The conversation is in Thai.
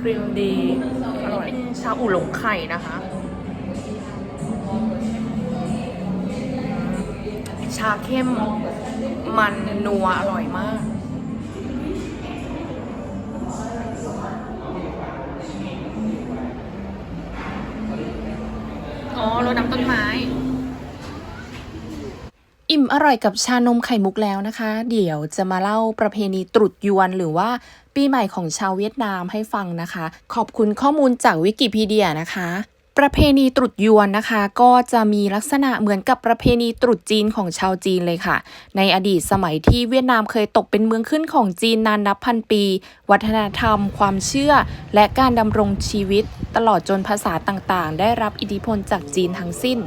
ครีมดีอร่อยชาอู่หลงไข่นะคะ ชาเข้มมันนัวอร่อยมากอ๋อรดน้ำต้นไม้ อิ่มอร่อยกับชานมไข่มุกแล้วนะคะ เดี๋ยวจะมาเล่าประเพณีตรุษยวนหรือว่าปีใหม่ของชาวเวียดนามให้ฟังนะคะ ขอบคุณข้อมูลจากวิกิพีเดียนะคะ ประเพณีตรุษยวนนะคะ ก็จะมีลักษณะเหมือนกับประเพณีตรุษจีนของชาวจีนเลยค่ะ ในอดีตสมัยที่เวียดนามเคยตกเป็นเมืองขึ้นของจีนนานนับพันปี วัฒนธรรม ความเชื่อ และการดำรงชีวิต ตลอดจนภาษาต่างๆ ได้รับอิทธิพลจากจีนทั้งสิ้น